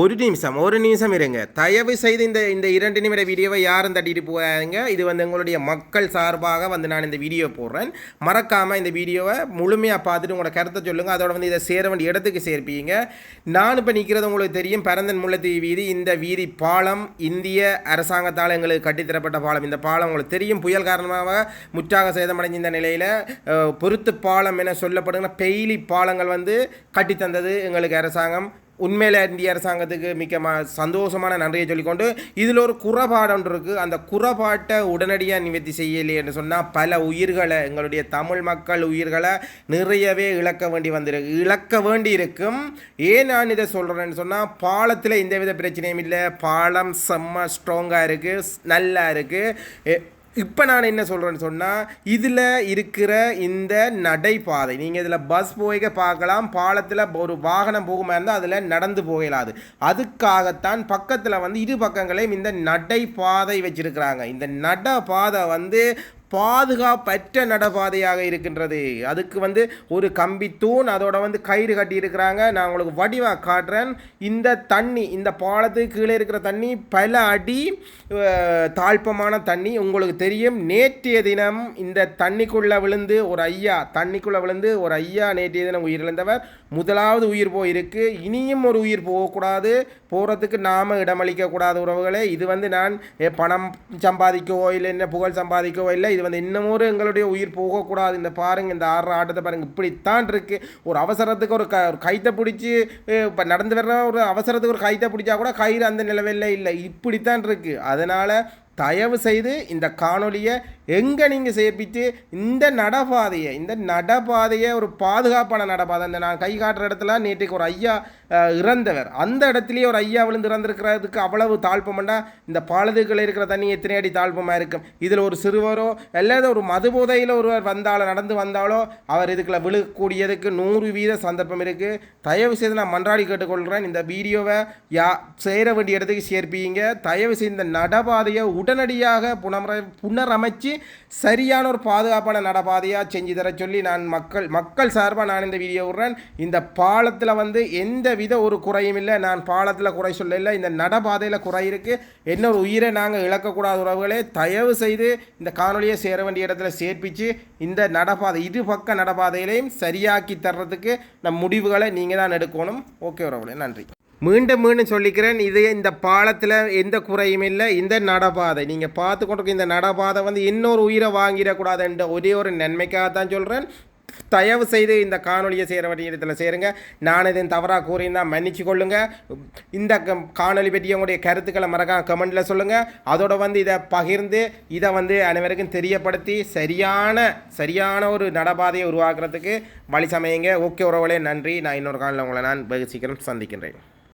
ஒரு நிமிஷம் ஒரு நிமிஷம் இருங்க. தயவு செய்து இந்த இந்த இரண்டு நிமிட வீடியோவை யாரும் தட்டிட்டு போகாதீங்க. இது வந்து எங்களுடைய மக்கள் சார்பாக வந்து நான் இந்த வீடியோ போடுறேன். மறக்காமல் இந்த வீடியோவை முழுமையாக பார்த்துட்டு உங்களோட கருத்தை சொல்லுங்கள் அதோட வந்து இதை சேர வேண்டிய இடத்துக்கு சேர்ப்பீங்க. நான் இப்போ நிற்கிறது உங்களுக்கு தெரியும். பரந்தன் முல்லைத்தீவு வீதி. இந்த வீதி பாலம் இந்திய அரசாங்கத்தால் எங்களுக்கு கட்டித்தரப்பட்ட பாலம். இந்த பாலம் உங்களுக்கு தெரியும். புயல் காரணமாக முற்றாக சேதமடைஞ்ச இந்த நிலையில் பொருத்து பாலம் என சொல்லப்படுகிற பெயிலி பாலங்கள் வந்து கட்டித்தந்தது எங்களுக்கு அரசாங்கம். உண்மையில் இந்திய அரசாங்கத்துக்கு மிக்க சந்தோஷமான நன்றியை சொல்லிக்கொண்டு இதில் ஒரு குறைபாடு ஒன்று இருக்குது அந்த குறைபாட்டை உடனடியாக நிவர்த்தி செய்யலையேன்னு சொன்னால் பல உயிர்களை எங்களுடைய தமிழ் மக்கள் உயிர்களை நிறையவே இழக்க வேண்டி வந்திருக்கு. இழக்க வேண்டி இருக்கும் ஏன் நான் இதை சொல்கிறேன்னு சொன்னால் பாலத்தில் எந்தவித பிரச்சனையும் இல்லை. பாலம் செம்ம ஸ்ட்ராங்காக இருக்குது நல்லா இருக்குது இப்போ நான் என்ன சொல்கிறேன்னு சொன்னால் இதில் இருக்கிற இந்த நடைபாதை நீங்கள் இதில் பஸ் போய்க பார்க்கலாம் பாலத்தில் ஒரு வாகனம் போகுமா இருந்தால் அதில் நடந்து போகலாது. அதுக்காகத்தான் பக்கத்தில் வந்து இரு பக்கங்களையும் இந்த நடைபாதை வச்சுருக்கிறாங்க. இந்த நடைபாதை வந்து பாதுகாப்பற்ற நடைபாதையாக இருக்கின்றது. அதுக்கு வந்து ஒரு கம்பி தூண் அதோட வந்து கயிறு கட்டி இருக்கிறாங்க. நான் உங்களுக்கு வடிவாக காட்டுறேன். இந்த தண்ணி இந்த பாலத்துக்கு கீழே இருக்கிற தண்ணி பல அடி தாழ்ப்பமான தண்ணி உங்களுக்கு தெரியும். நேற்றைய தினம் இந்த தண்ணிக்குள்ளே விழுந்து ஒரு ஐயா தண்ணிக்குள்ளே விழுந்து ஒரு ஐயா நேற்றைய தினம் உயிரிழந்தவர். முதலாவது உயிர் போயிருக்கு. இனியும் ஒரு உயிர் போகக்கூடாது. போகிறதுக்கு நாம் இடமளிக்கக்கூடாத உறவுகளே. இது வந்து நான் பணம் சம்பாதிக்கவோ இல்லை என்ன புகழ் சம்பாதிக்கவோ இல்லை இது வந்து இன்னமும் ஒரு எங்களுடைய உயிர் போகக்கூடாது. இந்த பாருங்க இந்த ஆடுற ஆட்டத்தை பாருங்க. இப்படித்தான் இருக்கு. ஒரு அவசரத்துக்கு ஒரு க ஒரு கைத்தை பிடிச்சி இப்போ நடந்து வர்ற ஒரு அவசரத்துக்கு ஒரு கைத்தை பிடிச்சா கூட கயிறு அந்த நிலவில் இல்லை. இப்படித்தான் இருக்கு. அதனால் தயவு செய்து இந்த காணொலியை எங்கே நீங்கள் சேர்ப்பித்து இந்த நடபாதையை இந்த நடபாதையை ஒரு பாதுகாப்பான நடப்பாதை இந்த நான் கை காட்டுற இடத்துல நேற்றுக்கு ஒரு ஐயா இறந்தவர். அந்த இடத்துலையே ஒரு ஐயா விழுந்து இறந்துருக்கிறதுக்கு அவ்வளவு தாழ்ப்பம்னா இந்த பாலதுகளில் இருக்கிற தண்ணி எத்தனை அடி தாழ்ப்பமாக இருக்கும்? இதில் ஒரு சிறுவரோ அல்லது ஒரு மது போதையில் ஒருவர் வந்தாலோ நடந்து வந்தாலோ அவர் இதுக்குள்ள விழுக்கூடியதுக்கு நூறு வீத சந்தர்ப்பம் இருக்குது தயவு செய்து நான் மன்றாடி கேட்டுக்கொள்கிறேன். இந்த வீடியோவை யா சேர வேண்டிய இடத்துக்கு சேர்ப்பீங்க. தயவு செய்து இந்த நடபாதையை உடனடியாக புனர புனரமைச்சு சரியான ஒரு பாதுகாப்பான நடைபாதையாக செஞ்சு தர சொல்லி நான் மக்கள் மக்கள் சார்பாக நான் இந்த வீடியோ விடுறேன். இந்த பாலத்தில் வந்து எந்த வித ஒரு குறையும் இல்லை. நான் பாலத்தில் குறை சொல்லலை இந்த நடைபாதையில் குறை இருக்குது என்ன ஒரு உயிரை நாங்கள் இழக்கக்கூடாத உறவுகளே தயவு செய்து இந்த காணொலியை சேர வேண்டிய இடத்துல சேர்ப்பிச்சு இந்த நடைபாதை இரு பக்க நடபாதையிலையும் சரியாக்கி தர்றதுக்கு நம் முடிவுகளை நீங்கள் தான் எடுக்கணும். ஓகே உறவுகளே நன்றி. மீண்டும் மீண்டும் சொல்லிக்கிறேன் இது இந்த பாலத்தில் எந்த குறையும் இல்லை இந்த நடபாதை. நீங்கள் பார்த்து கொண்டிருக்க இந்த நடபாதை வந்து இன்னொரு உயிரை வாங்கிடக்கூடாதுன்ற ஒரே ஒரு நன்மைக்காக தான் சொல்கிறேன் தயவு செய்து இந்த காணொலியை செய்கிற வேண்டிய இடத்துல சேருங்க. நான் இதன் தவறாக கூறியிருந்தால் மன்னிச்சு கொள்ளுங்க. இந்த க- காணொளி பற்றி உங்களுடைய கருத்துக்களை மறக்காம கமெண்டில் சொல்லுங்கள் அதோட வந்து இதை பகிர்ந்து இதை வந்து அனைவருக்கும் தெரியப்படுத்தி சரியான சரியான ஒரு நடபாதையை உருவாக்குறதுக்கு வழி சமையுங்க. ஓகே உறவுகளே நன்றி. நான் இன்னொரு காலில் உங்களை நான் வெகு சீக்கிரம் சந்திக்கின்றேன்.